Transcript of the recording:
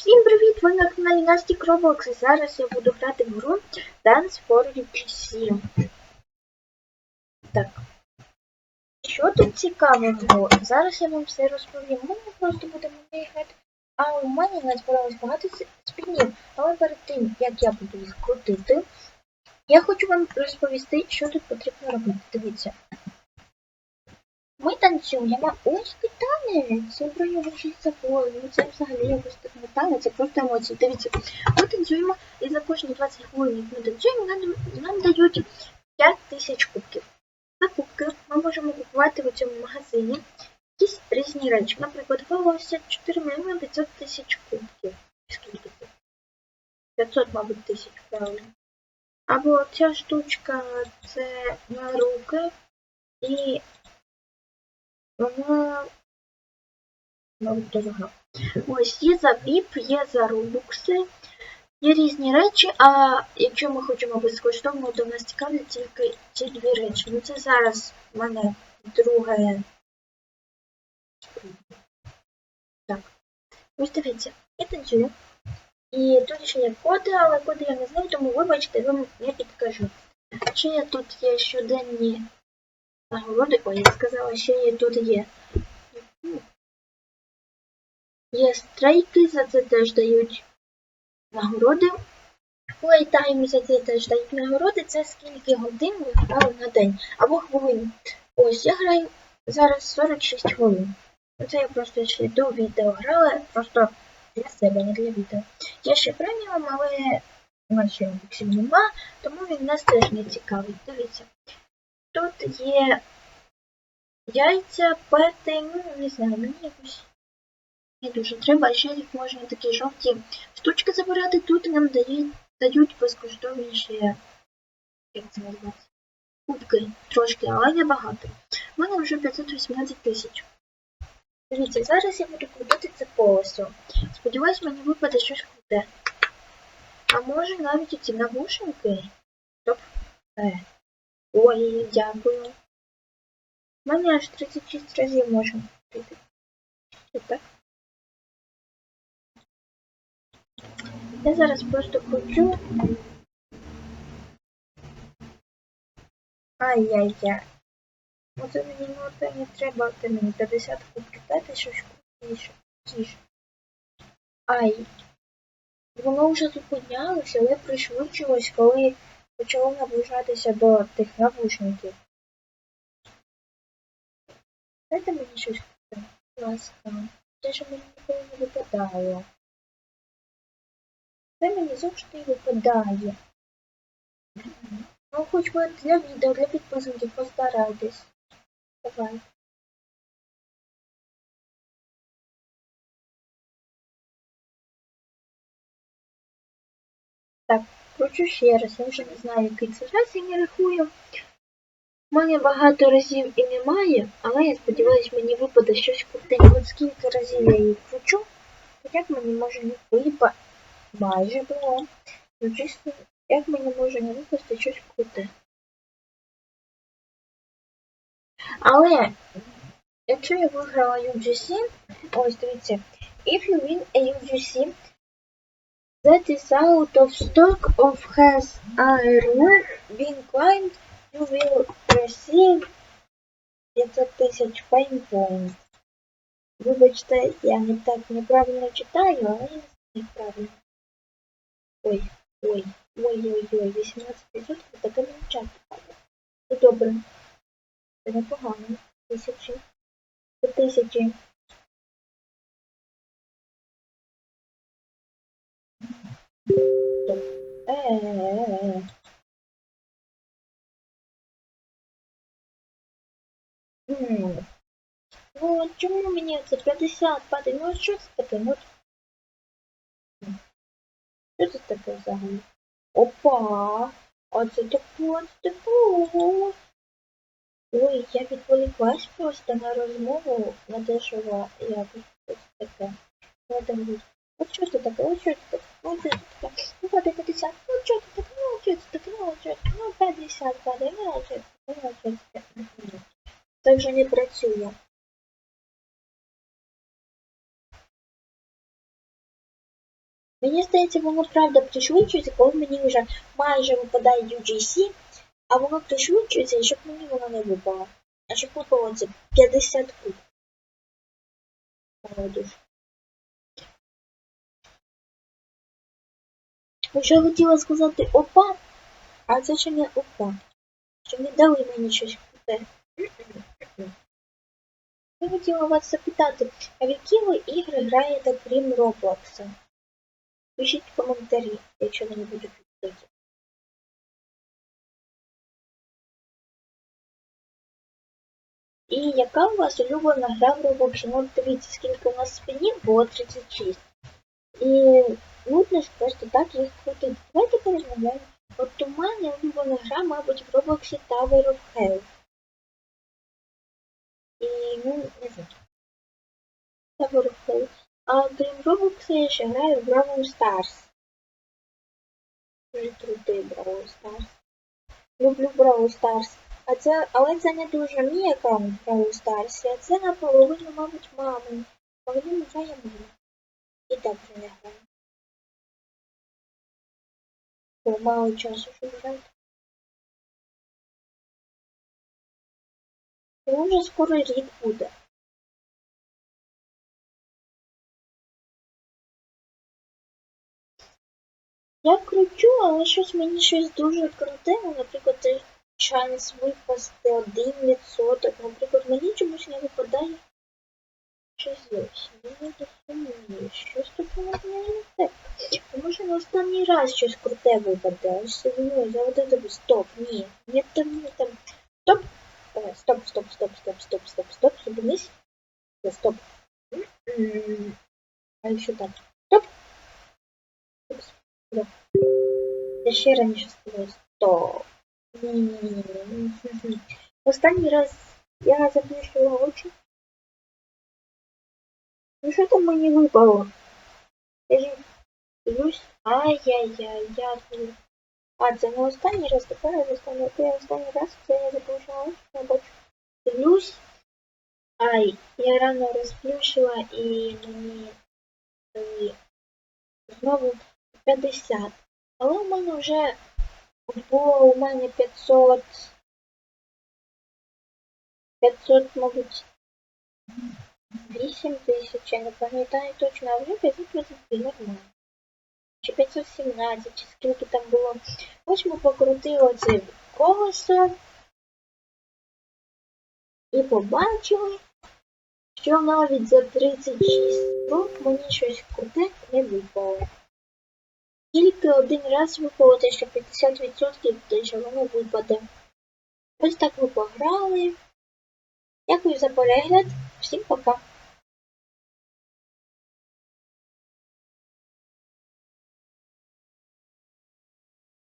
Всім привіт! Ви на каналі Насті Roblox і зараз я буду грати в гру Dance for UGC. Так. Що тут цікавого? Зараз я вам все розповім. Ми просто будемо грати, а у мене назбиралось багато спінів. Але перед тим, як я буду їх крутити, я хочу вам розповісти, що тут потрібно робити. Дивіться. Ми танцюємо. Ось танець. Це про нього. Ну це взагалі якось так не танець, це просто емоції. Дивіться, ми танцюємо і за кожні 20 хвилин, як ми танцюємо, нам, нам дають 5 тисяч кубків. За кубки ми можемо купувати в цьому магазині якісь різні речі. Наприклад, волосся 4 мільйони 500 тисяч кубків. Скільки це? 500, мабуть, тисяч, правильно. Або ця штучка це на руки і вона мабуть дорога. Ось є за VIP, є за робукси, є різні речі, а якщо ми хочемо безкоштовно, то нас цікавлять тільки ці дві речі. Ну це зараз в мене друге. Так. Ось дивіться, я танцюю. І тут ще є коди, але коди я не знаю, тому вибачте, я вам не підкажу. Ще тут є щоденні нагороди. Ой, я сказала, що є тут є. Є страйки, за це теж дають нагороди. Плейтайм за це теж дають нагороди. Це скільки годин ви грали на день. Або хвилин. Ось я граю зараз 46 хвилин. Це я просто ще до відео грала, просто для себе, не для відео. Є ще преміум, але ще боксів нема, тому він нас теж не цікавить. Дивіться. Тут є яйця, пети, ну не знаю, мені якось не дуже треба, а ще їх можна такі жовті штучки забирати. Тут нам дають, дають безкоштовніші, як це називається, кубки трошки, але не багато. У мене вже 518 тисяч. Дивіться, зараз я буду крутити це колесо. Сподіваюсь, мені випаде щось круте. А може навіть оці навушники? Стоп. Е. Ой, дякую. У мене аж 36 разів крутити. Що так? Я зараз просто кручу. Ай-яй-яй. Оце мені це не треба, це мені 50 кубків. Дайте щось крутіше. Тіше. Ай. Воно вже зупинялося, але пришвидшилось, коли почало наближатися до тих навушників. Дайте мені щось. Будь ласка. Те, що мені ніколи не випадало. Це мені завжди випадає. Ну, хоч би для відео, для підписників постарайтесь. Давай. Так, кручу ще раз, я вже не знаю, який це раз я не рахую. У мене багато разів і немає, але я сподіваюся, мені випаде щось круте. От скільки разів я її кручу, як мені може не випа... Майже було. Ну чисто, як мені може не випасти щось круте. Але, якщо я виграла UGC, ось дивіться, if you win a UGC, that is out of stock of has earlier been claimed, you will receive 500 тисяч pain points. Вибачте, я не так неправильно читаю, але я не знаю правильно. Ой, ой, ой-ой-ой, 18% таке не часто. Це добре. Це непогано. Тисячі. Тисячі. Е-е-е. Ну, чому мені це 50 падає? Ну, що це таке? Ну, що це таке взагалі? Опа! А це таке. Ой, я відволіклась просто на розмову на дешево якось щось таке. Ну, там. От що це таке? От що це таке? От що це таке? Ну, падає 50. Ну, що це таке? Ну, що це таке? Ну, що таке? Ну, 50 падає. Ну, що це таке? Ну, що це таке? Так вже не працює. Мені здається, воно правда пришвидшується, коли мені вже майже випадає UGC, а воно пришвидшується, щоб мені воно не випало. А щоб випало це 50 куб. Мою Вже хотіла сказати опа, а це ще не опа. Що не дали мені щось круте. Я хотіла вас запитати, а в які ви ігри граєте крім Роблокса? Пишіть коментарі, якщо вони будуть відкриті. І яка у вас улюблена гра в Роблоксі? Ну, дивіться, скільки у нас спинів було 36. І нудно ж просто так їх крутити. Давайте порозмовляємо. От у мене улюблена гра, мабуть, в Роблоксі Tower of Hell. І, ну, не знаю. Tower of Hell. А крім Роблокса я ще граю в Бравл Старс. Дуже крутий Бравл Старс. Люблю Бравл Старс. А це, але це не дуже мій аккаунт Бравл Старсі, а це наполовину, мабуть, мами. Половину грає мама. І так вже не граю. Бо мало часу, щоб грати. Тому вже скоро рік буде. Я кручу, але щось мені щось дуже круте, наприклад, шанс випасти один відсоток. Наприклад, мені чомусь не випадає щось зовсім. Я щось тут у мене не так. Що на останній раз щось круте випаде. Ось ну, за один тобі стоп, ні. Ні, там, ні, там. Стоп. Давай, стоп, стоп, стоп, стоп, стоп, стоп, стоп, зупинись. Все, Стоп. А еще так. Стоп. Стоп. Стоп. Я ще раніше сказала стоп. Ні-ні-ні. Останній раз я заплющила очі. Ну що там мені випало? Я ж дивлюсь. Ай-яй-яй, я тут. А, це не останній раз, тепер я останній, я останній раз це я заплющила очі, я бачу. Дивлюсь. Ай, я рано розплющила і мені дали знову 50. Але у мене вже було у мене 500. 500, мабуть, 8 тисяч, я не пам'ятаю точно, а вже 522 нормально. Чи 517, чи скільки там було. Ось ми покрутили це колесо і побачили, що навіть за 36 років мені щось круте не випало. Тільки один раз випало те, що 50% те, що воно випаде. Ось так ми пограли. Дякую за перегляд. Всім пока.